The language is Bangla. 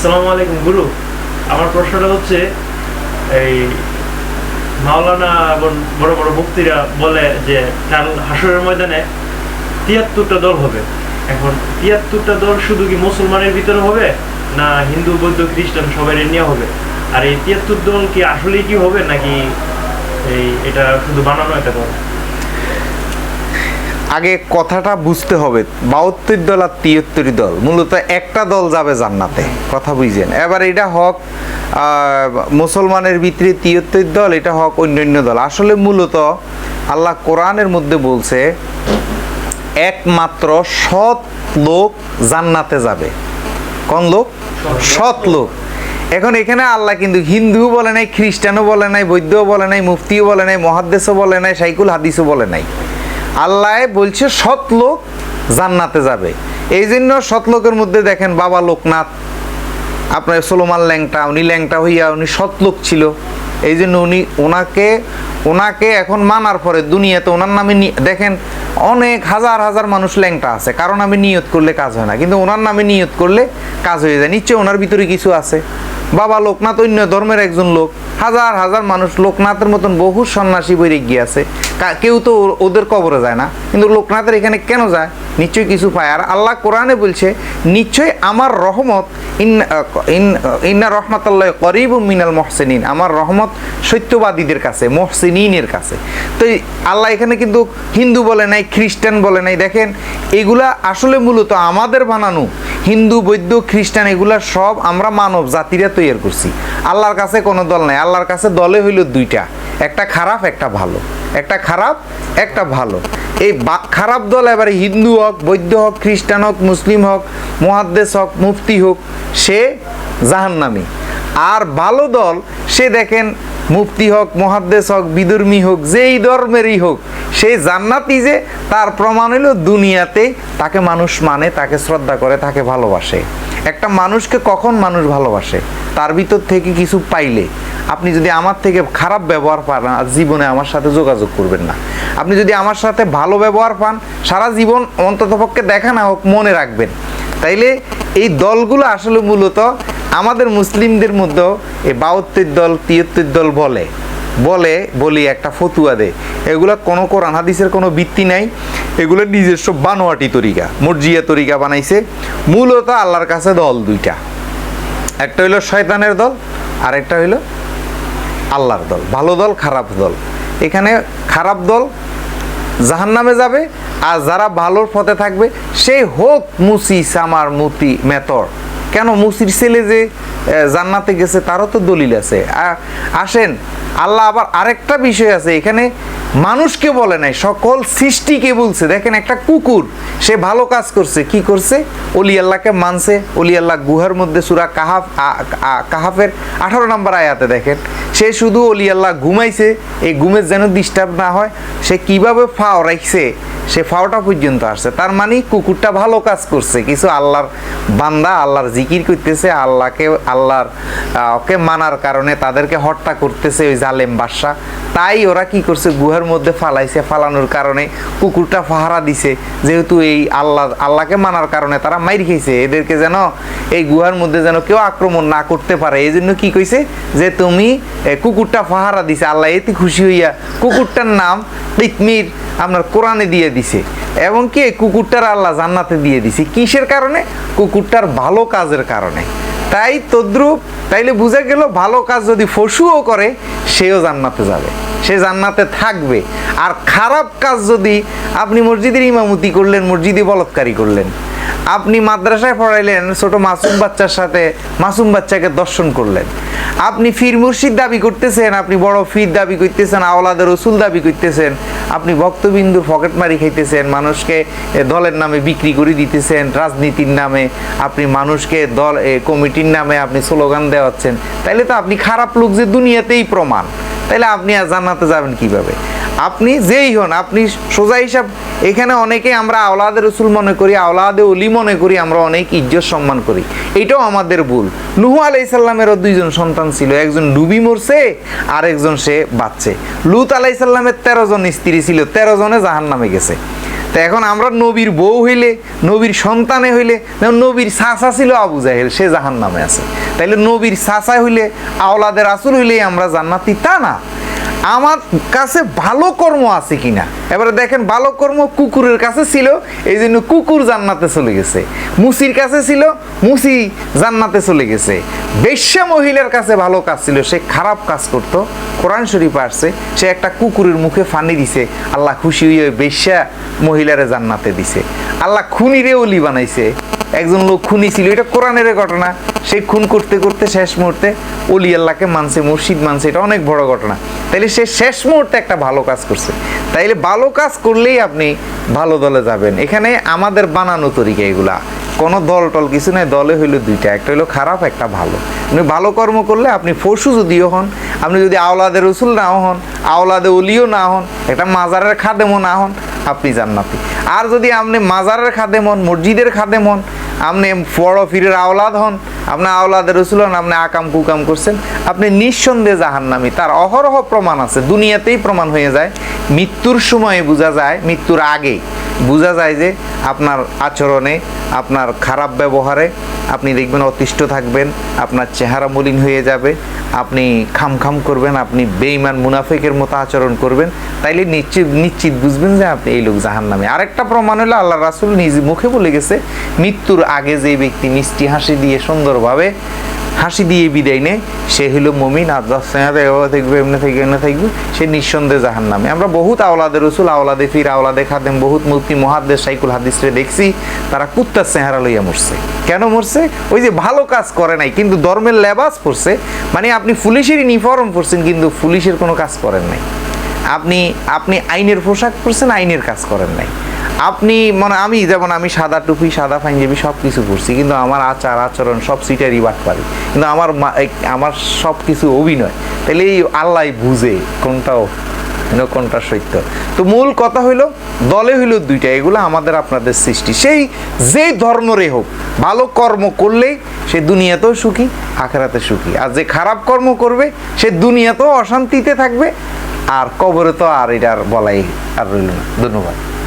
আসসালামু আলাইকুম, গুরু। আমার প্রশ্নটা হচ্ছে, এই মাওলানা এবং বড় বড় মুক্তিরা বলে যে, কাল হাসরের ময়দানে তিয়াত্তরটা দল হবে। এখন তিয়াত্তরটা দল শুধু কি মুসলমানের ভিতরে হবে, না হিন্দু, বৌদ্ধ, খ্রিস্টান সবাই নিয়ে হবে? আর এই তিয়াত্তর দল কি আসলেই কি হবে, নাকি এই এটা শুধু বানানো একটা দল? আগে কথাটা বুঝতে হবে। বাহাত্তর দল আর তিয়াত্তর দল, মূলত একটা দল যাবে জান্নাতে। কথা বুঝছেন? এবার এটা হক মুসলমানের ভিতরে তিয়াত্তর দল, এটা হক অন্যান্য দল। আসলে মূলত আল্লাহ কোরআনের মধ্যে বলছে, একমাত্র সৎ লোক জান্নাতে যাবে। কোন লোক? সৎ লোক। এখন এখানে আল্লাহ কিন্তু হিন্দুও বলে নাই, খ্রিস্টানও বলে নাই বৈদ্যও বলে নাই, মুফতিও বলে নাই, মহাদ্দেশও বলে নাই, সাইকুল হাদিসও বলে নাই। আল্লাহ বলছে, সৎ লোক জান্নাতে যাবে। এই জন্য সৎ লোকের মধ্যে দেখেন বাবা লোকনাথ, আপনার সোলোমান ল্যাংটা, উনি ল্যাংটা হইয়া উনি সৎ লোক ছিল। এই জন্য উনি ওনাকে ওনাকে এখন মানার পরে দুনিয়াতে ওনার নামে দেখেন, অনেক হাজার হাজার মানুষ ল্যাংটা আছে। কারণ আমি নিয়ত করলে কাজ হয় না। কিন্তু ওনার নামে নিয়ত করলে কাজ হয়ে যায়। নিশ্চয় ওনার ভিতরে কিছু আছে। বাবা লোকনাথ অন্য ধর্মের একজন লোক। হাজার হাজার মানুষ লোকনাথের মতন বহু সন্ন্যাসী বই গিয়ে আছে কেউ তো ওদের কবরে যায় না। কিন্তু লোকনাথের এখানে কেন যায়? নিশ্চয়ই কিছু পায়। আর আল্লাহ কোরআনে বলছে, নিশ্চয়ই আমার রহমত ইন- ইন- ইন্না রহমতাল্লাহ করিব মিনাল মহসেনিন। আমার রহমত সত্যবাদীদের কাছে, মহসেনিনের কাছে। তো আল্লাহ এখানে কিন্তু হিন্দু বলে নাই, খ্রিস্টান বলে নাই। দেখেন, এগুলা আসলে মূলত আমাদের বানানো হিন্দু, বৈদ্য, খ্রিস্টান, এগুলা সব আমরা মানব জাতিরা তৈরি করছি। আল্লাহর কাছে কোনো দল নাই। আল্লাহর কাছে দলে হইল দুইটা। একটা খারাপ, একটা ভালো। একটা খারাপ, একটা ভালো। এই খারাপ দল এবারে হিন্দু হোক বৈদ্য হোক, খ্রিস্টান হোক, মুসলিম হোক মহাদ্দেশ হোক, মুফতি হোক, সে জাহান্নামি। আর ভালো দল, সে দেখেন মুফতি হোক, মহাদ্দেশ হোক, বিদুর্মী হোক, যেই ধর্মেরই হোক সেই জান্নাতি যে, তার প্রমাণ হলো দুনিয়াতে তাকে মানুষ মানে তাকে শ্রদ্ধা করে, তাকে ভালোবাসে। একটা মানুষকে কখন মানুষ ভালোবাসে? তার ভিতর থেকে কিছু পাইলে। আপনি যদি আমার থেকে খারাপ ব্যবহার পান, আর জীবনে আমার সাথে যোগাযোগ করবেন না। আপনি যদি আমার সাথে ভালো ব্যবহার পান, সারা জীবন অন্ততপক্ষে দেখা না হোক, মনে রাখবেন। তাইলে এই দলগুলো আসলে মূলত আমাদের মুসলিমদের মধ্যেও এই বাহাত্তর দল, তিয়াত্তর দল বলে। বলে, বলি একটা ফতুয়া দে এগুলো কোনো কোরআন হাদিসের কোনো ভিত্তি নাই। এগুলো নিজস্ব বানোয়াটি তরিকা, মর্জিয়া তরিকা বানাইছে। মূলত আল্লাহর কাছে দল দুইটা। একটা হইল শয়তানের দল আর একটা হইল আল্লাহর দল। ভালো দল, খারাপ দল। এখানে খারাপ দল জাহান্নামে যাবে, আর যারা ভালোর পথে থাকবে সেই হোক মুসি, সামার, মুতি, মেতর। কেন মুসির ছেলে যে জান্নাতে গেছে, তারও তো দলিল আছে। আসেন, আল্লাহ আবার আরেকটা বিষয় আছে, এখানে মানুষকে বলে নাই, সকল সৃষ্টিকে বলছে। দেখেন, একটা কুকুর, সে ভালো কাজ করছে, কি করছে? অলি আল্লাহকে মানছে, অলি আল্লাহ গুহার মধ্যে সুরা কাহাফ কাহাফের আঠারো নম্বর আয়াতে দেখেন, সে শুধু অলি আল্লাহ ঘুমাইছে, এই ঘুমের যেন ডিস্টার্ব না হয়, সে কীভাবে ফাও রাখছে সে ফাওটা পর্যন্ত আসছে। তার মানে কুকুরটা ভালো কাজ করছে, কিছু আল্লাহর বান্দা, আল্লাহর জিকির করতেছে, আল্লাহকে, আল্লাহর ওকে মানার কারণে তাদেরকে হত্যা করতেছে ওই জালেম বাদশা। তাই ওরা কি করছে? গুহার মধ্যে ফালাইছে, ফালানোর কারণে কুকুরটা ফাহারা দিছে। যেহেতু এই আল্লাহ, আল্লাহকে মানার কারণে তারা মাইর খেয়েছে। এদেরকে যেন এই গুহার মধ্যে যেন কেউ আক্রমণ না করতে পারে। এই জন্য কি কইছে? যে তুমি কুকুরটা ফাহারা দিছে। আল্লাহ এতে খুশি হইয়া কুকুরটার নাম তিতমির আপনার কোরআনে দিয়ে দিছে। এবং কি কুকুরটার আল্লাহ জান্নাতে দিয়ে দিছে। কিসের কারণে? কুকুরটার ভালো কাজের কারণে। তাই তদ্রুপ, তাইলে বুঝা গেল ভালো কাজ যদি ফসুও করে, সেও জান্নাতে যাবে। সে জান্নাতে থাকবে। আর খারাপ কাজ যদি আপনি মসজিদের ইমামতি করলেন, মসজিদে বলৎকারী করলেন আপনি মাদ্রাসায় পড়াইলেন ছোট মাসুম বাচ্চার সাথে, মাসুম বাচ্চাকে দর্শন করলেন। আপনি ফির মুর্শিদ দাবি করতেছেন, আপনি বড় ফির দাবি করতেছেন, আওলাদের রসুল দাবি করতেছেন, আপনি ভক্তবিন্দুর পকেট মারি খাইতেছেন, মানুষকে দলের নামে বিক্রি করে দিতেছেন, রাজনীতির নামে, আপনি মানুষকে দল কমিটির নামে আপনি স্লোগান দেওয়াচ্ছেন। তাইলে তো আপনি খারাপ লোক যে দুনিয়াতেই প্রমাণ। তাইলে আপনি আর জান্নাতে যাবেন কীভাবে? আপনি যেই হন, আপনি সোজা হিসাব, এখানে অনেকে আমরা আওলাদে রসুল মনে করি, আওলাদে অলি মনে করি, আমরা অনেক ইজ্জত সম্মান করি। এটাও আমাদের ভুল। নুহু আলাই সাল্লামেরও দুইজন সন্তান ছিল, একজন ডুবি মরছে আর একজন সে বাচ্চে লুত আলাইসাল্লামের তেরো জন স্ত্রী ছিল, তেরো জনে জাহান নামে গেছে। তো এখন আমরা নবীর বউ হইলে, নবীর সন্তানে হইলে নবীর সাসা ছিল আবু জাহেল, সে জাহান নামে আছে। তাইলে নবীর সাসা হইলে, আওলাদের আসুল হইলেই আমরা জান্নাতি, তা না? আমার কাছে ভালো কর্ম আছে কিনা? এবারে দেখেন, ভালো কর্ম কুকুরের কাছে ছিল, এই জন্য কুকুর জান্নাতে চলে গেছে। মুসির কাছে ছিল, মুসি জান্নাতে চলে গেছে। বেশ্যা মহিলার কাছে ভালো কাজ ছিল, সে খারাপ কাজ করত। কোরআন শরীফ আসছে, সে একটা কুকুরের মুখে ফানি দিছে। আল্লাহ খুশি হয়ে বেশ্যা মহিলারে জান্নাতে দিছে। আল্লাহ খুনিরে অলি বানাইছে। একজন লোক খুনি ছিল, এটা কোরআনের ঘটনা। সে খুন করতে করতে শেষ মুহূর্তে অলি আল্লাহকে মানছে, মুর্শিদ মানছে, এটা অনেক বড় ঘটনা। তাইলে সে শেষ মুহূর্তে একটা ভালো কাজ করছে। তাইলে ভালো কাজ করলেই আপনি ভালো দলে যাবেন। এখানে আমাদের বানানো তরিকা এগুলা। কোনো দল টল কিছু নয় দলে হইল দুইটা, একটা হইল খারাপ, একটা ভালো। আপনি ভালো কর্ম করলে আপনি পশু যদিও হন, আপনি যদি আওলাদের রসুল নাও হন, আওলাদে অলিও না হন, একটা মাজারের খাদেমও না হন, আপনি জান্নাতি। আর যদি আপনি মাজারের খাদেম হন, মসজিদের খাদেম হন আপনি বড় ফিরের আওলাদ হন। আপনার আওলাদের রসুল আপনি আকাম কুকাম করছেন। আপনি নিঃসন্দেহে জাহান্নামি। তার অহরহ প্রমাণ আছে। দুনিয়াতেই প্রমাণ হয়ে যায়। মৃত্যুর সময়ে বোঝা যায়, মৃত্যুর আগে বোঝা যায় যে আপনার আচরণে, আপনার খারাপ ব্যবহারে আপনি দেখবেন অতিষ্ঠ থাকবেন, আপনার চেহারা মলিন হয়ে যাবে, আপনি খাম খাম করবেন, আপনি বেইমান মুনাফিকের মতো আচরণ করবেন। তাইলে নিশ্চিত নিশ্চিত বুঝবেন যে আপনি এই লোক জাহান নামে আরেকটা প্রমাণ হলো আল্লাহ রাসুল নিজ মুখে বলে গেছে, মৃত্যুর আগে যে ব্যক্তি মিষ্টি হাসি দিয়ে সুন্দরভাবে হাসি দিয়ে বিদায় নেয়। সে হলো মমিন, আর দশ থাকবে, এমনি থাকবে এমনি থাকবে, সে নিঃসন্দেহে জাহান নামে আমরা বহুত আওলাদে রসুল, আওলাদে ফির আওলাদে খাদেম, বহুত মুক্তি মহাদ্দেশ সাইকুল হাদিসরে দেখছি, তারা কুত্তার চেহারা লইয়া মরছে। কেন মরছে? ওই যে ভালো কাজ করে নাই, কিন্তু ধর্মের লেবাস পড়ছে। মানে আপনি পুলিশের ইউনিফর্ম পরছেন, কিন্তু পুলিশের কোনো কাজ করেন নাই। আপনি আপনি আইনের পোশাক পরছেন, আইনের কাজ করেন নাই। আপনি মানে আমি যেমন, আমি সাদা টুপি, সাদা পাঞ্জাবি সব কিছু পরছি, কিন্তু আমার আচার, আচরণ সব সিটারই বাট পারি কিন্তু আমার আমার সব কিছু অভিনয়। তাহলে এই আল্লাহ বুঝে কোনটাও কোনটা সত্য। তো মূল কথা হইল, দলে হইল দুইটা, এগুলো আমাদের আপনাদের সৃষ্টি। সেই যে ধর্মরে হোক, ভালো কর্ম করলেই সে দুনিয়াতেও সুখী, আখেরাতে সুখী। আর যে খারাপ কর্ম করবে, সে দুনিয়াতেও অশান্তিতে থাকবে আর কবরে তো আর এটার বলাই আর রইল ধন্যবাদ।